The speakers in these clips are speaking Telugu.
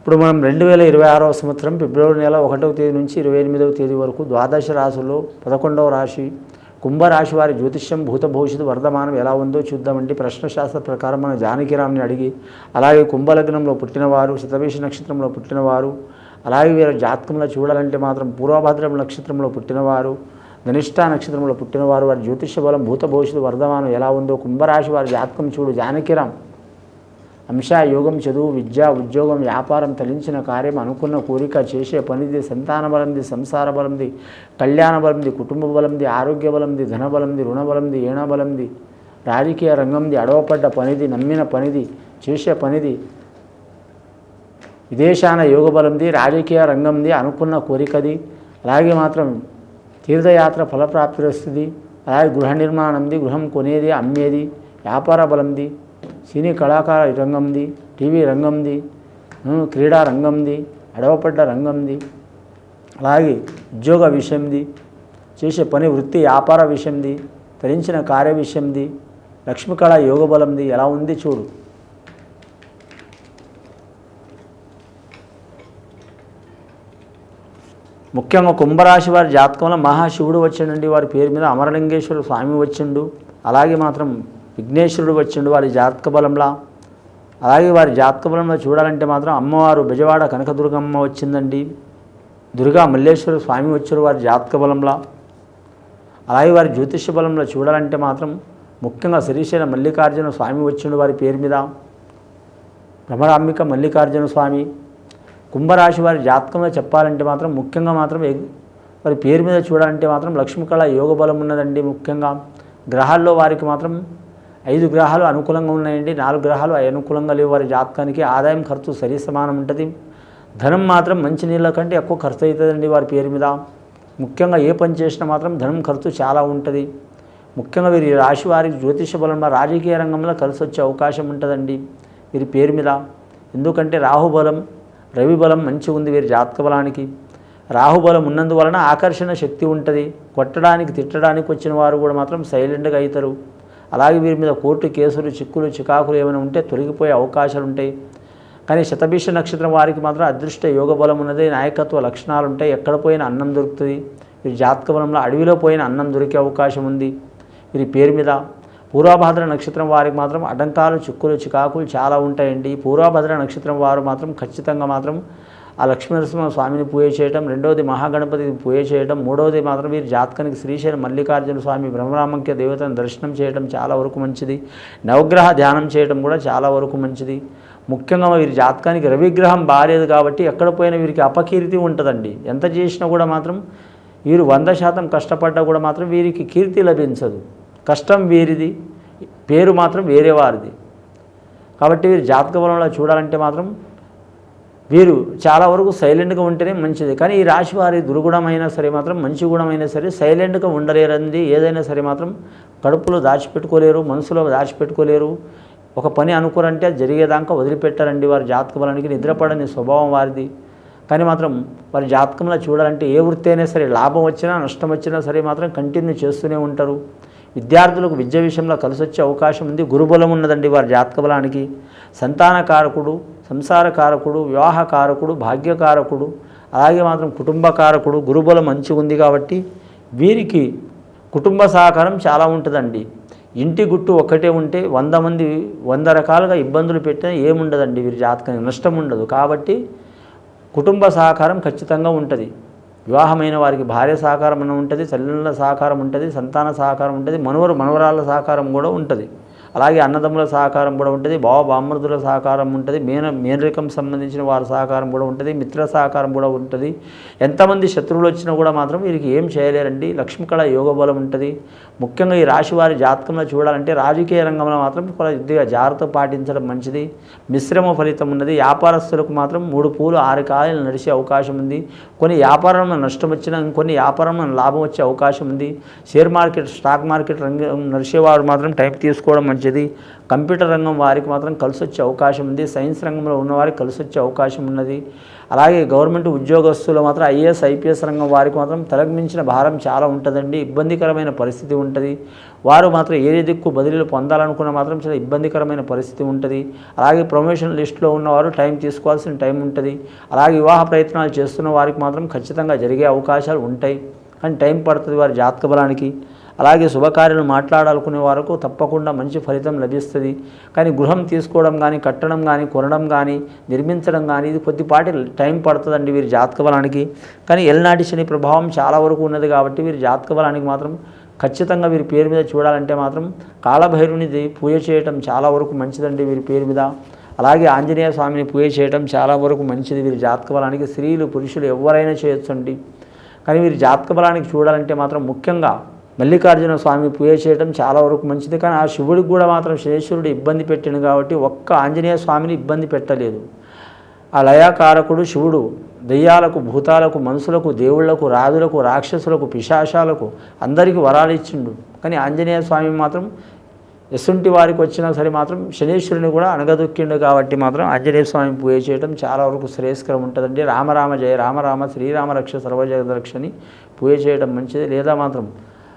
ఇప్పుడు మనం రెండు వేల ఇరవై ఆరవ సంవత్సరం ఫిబ్రవరి నెల ఒకటవ తేదీ నుంచి ఇరవై ఎనిమిదవ తేదీ వరకు ద్వాదశ రాశుల్లో పదకొండవ రాశి కుంభరాశి వారి జ్యోతిష్యం భూత భవిష్యత్తు వర్ధమానం ఎలా ఉందో చూద్దామండి. ప్రశ్నశాస్త్ర ప్రకారం మన జానకిరామ్ని అడిగి అలాగే కుంభలగ్నంలో పుట్టినవారు శతవేష నక్షత్రంలో పుట్టినవారు అలాగే వీరి జాతకంలో చూడాలంటే మాత్రం పూర్వభద్రం నక్షత్రంలో పుట్టినవారు ధనిష్టా నక్షత్రంలో పుట్టినవారు వారి జ్యోతిష్య బలం భూత భవిష్యత్తు వర్ధమానం ఎలా ఉందో కుంభరాశి వారి జాతకం చూడు జానకిరామ్. అంశ యోగం చదువు విద్య ఉద్యోగం వ్యాపారం తలించిన కార్యం అనుకున్న కోరిక చేసే పనిది సంతాన బలంది సంసార బలంది కళ్యాణ బలంది కుటుంబ బలంది ఆరోగ్య బలంది ధన బలంది రుణ బలంది ఏణ బలంది రాజకీయ రంగంది అడవపడ్డ పనిది నమ్మిన పనిది చేసే పనిది విదేశాన యోగ బలంది రాజకీయ రంగంది అనుకున్న కోరికది అలాగే మాత్రం తీర్థయాత్ర ఫలప్రాప్తి వస్తుంది అలాగే గృహ నిర్మాణంది గృహం కొనేది అమ్మేది వ్యాపార బలంది సినీ కళాకార రంగంది టీవీ రంగంది క్రీడా రంగంది అడవపడ్డ రంగంది అలాగే ఉద్యోగ విషయంది చేసే పని వృత్తి వ్యాపార విషయంది ధరించిన కార్య విషయంది లక్ష్మీకళ యోగ బలంది ఎలా ఉంది చూడు. ముఖ్యంగా కుంభరాశి వారి జాతకంలో మహాశివుడు వచ్చిండండి వారి పేరు మీద అమరలింగేశ్వర స్వామి వచ్చిండు అలాగే మాత్రం విఘ్నేశ్వరుడు వచ్చిండు వారి జాతక బలంలా. అలాగే వారి జాతక బలంలో చూడాలంటే మాత్రం అమ్మవారు బెజవాడ కనకదుర్గమ్మ వచ్చిందండి. దుర్గా మల్లేశ్వర స్వామి వచ్చారు వారి జాతక బలంలా. అలాగే వారి జ్యోతిష్య బలంలో చూడాలంటే మాత్రం ముఖ్యంగా శ్రీశైల మల్లికార్జున స్వామి వచ్చిండు వారి పేరు మీద. భ్రమరాంబిక మల్లికార్జున స్వామి. కుంభరాశి వారి జాతకంలో చెప్పాలంటే మాత్రం ముఖ్యంగా మాత్రం వారి పేరు మీద చూడాలంటే మాత్రం లక్ష్మీకళ యోగ బలం ఉన్నదండి ముఖ్యంగా. గ్రహాల్లో వారికి మాత్రం ఐదు గ్రహాలు అనుకూలంగా ఉన్నాయండి. నాలుగు గ్రహాలు అనుకూలంగా లేవు. వారి జాతకానికి ఆదాయం ఖర్చు సరి సమానం ఉంటుంది. ధనం మాత్రం మంచి నీళ్ళ కంటే ఎక్కువ ఖర్చు అవుతుందండి వారి పేరు మీద. ముఖ్యంగా ఏ పని చేసినా మాత్రం ధనం ఖర్చు చాలా ఉంటుంది. ముఖ్యంగా వీరి రాశి వారికి జ్యోతిష బలంలో రాజకీయ రంగంలో కలిసి వచ్చే అవకాశం ఉంటుందండి వీరి పేరు మీద. ఎందుకంటే రాహుబలం రవి బలం మంచిగా ఉంది వీరి జాతక బలానికి. రాహుబలం ఉన్నందువలన ఆకర్షణ శక్తి ఉంటుంది. కొట్టడానికి తిట్టడానికి వచ్చిన వారు కూడా మాత్రం సైలెంట్గా అవుతారు. అలాగే వీరి మీద కోర్టు కేసులు చిక్కులు చికాకులు ఏమైనా ఉంటే తొలగిపోయే అవకాశాలు ఉంటాయి. కానీ శతభిష నక్షత్రం వారికి మాత్రం అదృష్ట యోగ బలం ఉన్నది నాయకత్వ లక్షణాలు ఉంటాయి ఎక్కడ పోయిన అన్నం దొరుకుతుంది. వీరి జాతక బలంలో అడవిలో పోయిన అన్నం దొరికే అవకాశం ఉంది. వీరి పేరు మీద పూర్వభద్ర నక్షత్రం వారికి మాత్రం అడంకాలు చిక్కులు చికాకులు చాలా ఉంటాయండి. పూర్వభద్ర నక్షత్రం వారు మాత్రం ఖచ్చితంగా మాత్రం ఆ లక్ష్మీనరసింహ స్వామిని పూజ చేయటం రెండవది మహాగణపతిని పూజ చేయటం మూడవది మాత్రం వీరి జాతకానికి శ్రీశైల మల్లికార్జున స్వామి బ్రహ్మరామంక్య దేవతను దర్శనం చేయడం చాలా వరకు మంచిది. నవగ్రహ ధ్యానం చేయడం కూడా చాలా వరకు మంచిది. ముఖ్యంగా వీరి జాతకానికి రవిగ్రహం బాలేదు కాబట్టి ఎక్కడ పోయినా వీరికి అపకీర్తి ఉంటుందండి. ఎంత చేసినా కూడా మాత్రం వీరు వంద శాతం కష్టపడ్డా కూడా మాత్రం వీరికి కీర్తి లభించదు. కష్టం వీరిది పేరు మాత్రం వేరే వారిది. కాబట్టి వీరు జాతక బలంలో చూడాలంటే మాత్రం వీరు చాలా వరకు సైలెంట్గా ఉంటేనే మంచిది. కానీ ఈ రాశి వారి దుర్గుణమైనా సరే మాత్రం మంచి గుణమైనా సరే సైలెంట్గా ఉండలేరంది ఏదైనా సరే మాత్రం కడుపులో దాచిపెట్టుకోలేరు మనసులో దాచిపెట్టుకోలేరు. ఒక పని అనుకోరంటే అది జరిగేదాకా వదిలిపెట్టారండి. వారి జాతక బలానికి నిద్రపడని స్వభావం వారిది. కానీ మాత్రం వారి జాతకంలో చూడాలంటే ఏ వృత్తి అయినా సరే లాభం వచ్చినా నష్టం వచ్చినా సరే మాత్రం కంటిన్యూ చేస్తూనే ఉంటారు. విద్యార్థులకు విద్య విషయంలో కలిసి వచ్చే అవకాశం ఉంది. గురుబలం ఉన్నదండి వారి జాతక బలానికి సంతానకారకుడు సంసారకారకుడు వివాహకారకుడు భాగ్యకారకుడు అలాగే మాత్రం కుటుంబకారకుడు గురుబలం మంచిగా ఉంది కాబట్టి వీరికి కుటుంబ సహకారం చాలా ఉంటుందండి. ఇంటి గుట్టు ఒక్కటే ఉంటే వంద మంది వంద రకాలుగా ఇబ్బందులు పెట్టినా ఏముండదండి వీరి జాతకానికి నష్టం ఉండదు. కాబట్టి కుటుంబ సహకారం ఖచ్చితంగా ఉంటుంది. వివాహమైన వారికి భార్య సహకారం అని ఉంటుంది తల్లిదండ్రుల సహకారం ఉంటుంది సంతాన సహకారం ఉంటుంది మనవరు మనవరాళ్ళ సహకారం కూడా ఉంటుంది. అలాగే అన్నదమ్ముల సహకారం కూడా ఉంటుంది బావ సహకారం ఉంటుంది మేన మేనరికం సంబంధించిన వారి సహకారం కూడా ఉంటుంది మిత్ర సహకారం కూడా ఉంటుంది. ఎంతమంది శత్రువులు వచ్చినా కూడా మాత్రం వీరికి ఏం చేయలేరండి. లక్ష్మీకళ యోగ బలం ఉంటుంది. ముఖ్యంగా ఈ రాశి వారి జాతకంలో చూడాలంటే రాజకీయ రంగంలో మాత్రం కొద్దిగా జాగ్రత్త పాటించడం మంచిది. మిశ్రమ ఫలితం ఉన్నది. వ్యాపారస్తులకు మాత్రం మూడు పూలు ఆరు కాయలు నడిచే అవకాశం ఉంది. కొన్ని వ్యాపారంలో నష్టం వచ్చినా ఇంకొన్ని వ్యాపారంలో లాభం వచ్చే అవకాశం ఉంది. షేర్ మార్కెట్ స్టాక్ మార్కెట్ రంగం నడిచేవాడు మాత్రం టైం తీసుకోవడం మంచిది. మంచిది కంప్యూటర్ రంగం వారికి మాత్రం కలిసి వచ్చే అవకాశం ఉంది. సైన్స్ రంగంలో ఉన్నవారికి కలిసి వచ్చే అవకాశం ఉన్నది. అలాగే గవర్నమెంట్ ఉద్యోగస్తులు మాత్రం ఐఏఎస్ ఐపీఎస్ రంగం వారికి మాత్రం తలకు భారం చాలా ఉంటుందండి. ఇబ్బందికరమైన పరిస్థితి ఉంటుంది. వారు మాత్రం ఏ దిక్కు బదిలీలు పొందాలనుకున్న మాత్రం చాలా ఇబ్బందికరమైన పరిస్థితి ఉంటుంది. అలాగే ప్రమోషన్ లిస్టులో ఉన్నవారు టైం తీసుకోవాల్సిన టైం ఉంటుంది. అలాగే వివాహ ప్రయత్నాలు చేస్తున్న వారికి మాత్రం ఖచ్చితంగా జరిగే అవకాశాలు ఉంటాయి. కానీ టైం పడుతుంది వారి జాతక బలానికి. అలాగే శుభకార్యాలు మాట్లాడాలనుకునే వరకు తప్పకుండా మంచి ఫలితం లభిస్తుంది. కానీ గృహం తీసుకోవడం కానీ కట్టడం కానీ కొనడం కానీ నిర్మించడం కానీ ఇది కొద్దిపాటి టైం పడుతుందండి వీరి జాతక బలానికి. కానీ ఎల్నాటి శని ప్రభావం చాలా వరకు ఉన్నది కాబట్టి వీరి జాతక బలానికి మాత్రం ఖచ్చితంగా వీరి పేరు మీద చూడాలంటే మాత్రం కాలభైరునిది పూజ చేయటం చాలా వరకు మంచిదండి వీరి పేరు మీద. అలాగే ఆంజనేయ స్వామిని పూజ చేయటం చాలా వరకు మంచిది వీరి జాతక బలానికి. స్త్రీలు పురుషులు ఎవరైనా చేయొచ్చండి. కానీ వీరి జాతక బలానికి చూడాలంటే మాత్రం ముఖ్యంగా మల్లికార్జున స్వామి పూజ చేయడం చాలా వరకు మంచిది. కానీ ఆ శివుడికి కూడా మాత్రం శనేశ్వరుడు ఇబ్బంది పెట్టిండు కాబట్టి ఒక్క ఆంజనేయ స్వామిని ఇబ్బంది పెట్టలేదు. ఆ లయాకారకుడు శివుడు దెయ్యాలకు భూతాలకు మనుషులకు దేవుళ్ళకు రాజులకు రాక్షసులకు పిశాశాలకు అందరికీ వరాలు ఇచ్చిండు. కానీ ఆంజనేయ స్వామి మాత్రం ఎసుంటి వారికి వచ్చినా సరే మాత్రం శనీశ్వరుని కూడా అనగదొక్కిండు కాబట్టి మాత్రం ఆంజనేయ స్వామి పూజ చేయడం చాలా వరకు శ్రేయస్కరం ఉంటుందండి. రామరామ జయ రామరామ శ్రీరామ రక్ష సర్వజగద రక్షని పూజ చేయడం మంచిది. లేదా మాత్రం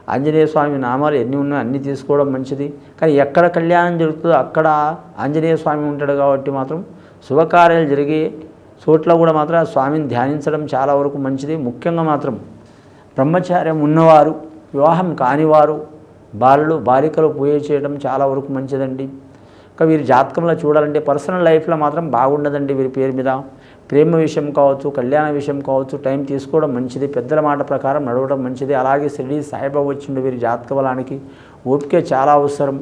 ఆంజనేయ స్వామి నామాలు ఎన్ని ఉన్నాయో అన్ని తీసుకోవడం మంచిది. కానీ ఎక్కడ కళ్యాణం జరుగుతుందో అక్కడ ఆంజనేయ స్వామి ఉంటాడు కాబట్టి మాత్రం శుభకార్యాలు జరిగే చోట్ల కూడా మాత్రం ఆ స్వామిని ధ్యానించడం చాలా వరకు మంచిది. ముఖ్యంగా మాత్రం బ్రహ్మచార్యం ఉన్నవారు వివాహం కానివారు బాలలు బాలికలు పూజ చేయడం చాలా వరకు మంచిదండి. ఇంకా వీరి జాతకంలో చూడాలంటే పర్సనల్ లైఫ్లో మాత్రం బాగుండదండి వీరి పేరు మీద. ప్రేమ విషయం కావచ్చు కళ్యాణ విషయం కావచ్చు టైం తీసుకోవడం మంచిది పెద్దల మాట ప్రకారం నడవడం మంచిది. అలాగే శ్రీ సాయిబాబు వచ్చిండు వీరి జాతక బలానికి ఓపిక చాలా అవసరం.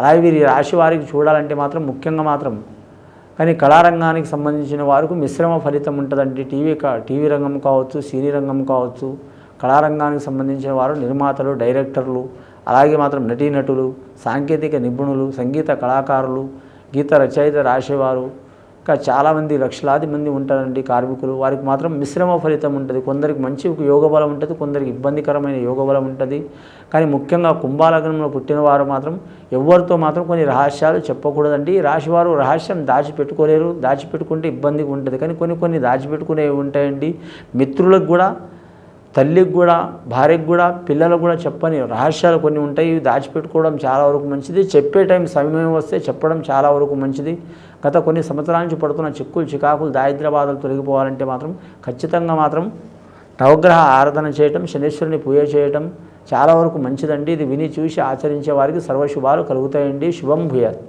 అలాగే వీరి రాశి వారికి చూడాలంటే మాత్రం ముఖ్యంగా మాత్రం కానీ కళారంగానికి సంబంధించిన వారికి మిశ్రమ ఫలితం ఉంటుందండి. టీవీ కా టీవీ రంగం కావచ్చు సినీ రంగం కావచ్చు కళారంగానికి సంబంధించిన వారు నిర్మాతలు డైరెక్టర్లు అలాగే మాత్రం నటీనటులు సాంకేతిక నిపుణులు సంగీత కళాకారులు గీత రచయిత రాసేవారు చాలామంది లక్షలాది మంది ఉంటారండి కార్మికులు. వారికి మాత్రం మిశ్రమ ఫలితం ఉంటుంది. కొందరికి మంచి యోగ బలం ఉంటుంది కొందరికి ఇబ్బందికరమైన యోగ బలం ఉంటుంది. కానీ ముఖ్యంగా కుంభాలగ్నంలో పుట్టిన వారు మాత్రం ఎవరితో మాత్రం కొన్ని రహస్యాలు చెప్పకూడదండి. ఈ రాశివారు రహస్యం దాచిపెట్టుకోలేరు. దాచిపెట్టుకుంటే ఇబ్బందిగా ఉంటుంది కానీ కొన్ని కొన్ని దాచిపెట్టుకునేవి ఉంటాయండి. మిత్రులకు కూడా తల్లికి కూడా భార్యకు కూడా పిల్లలకు కూడా చెప్పని రహస్యాలు కొన్ని ఉంటాయి. ఇవి దాచిపెట్టుకోవడం చాలా వరకు మంచిది. చెప్పే టైం సమయం వస్తే చెప్పడం చాలా వరకు మంచిది. గత కొన్ని సంవత్సరాల నుంచి పడుతున్న చిక్కులు చికాకులు దారిద్ర్య బాధలు తొలగిపోవాలంటే మాత్రం ఖచ్చితంగా మాత్రం నవగ్రహ ఆరాధన చేయటం శనీశ్వరుని పూజ చేయటం చాలా వరకు మంచిదండి. ఇది విని చూసి ఆచరించే వారికి సర్వశుభాలు కలుగుతాయండి. శుభం భూయాత్.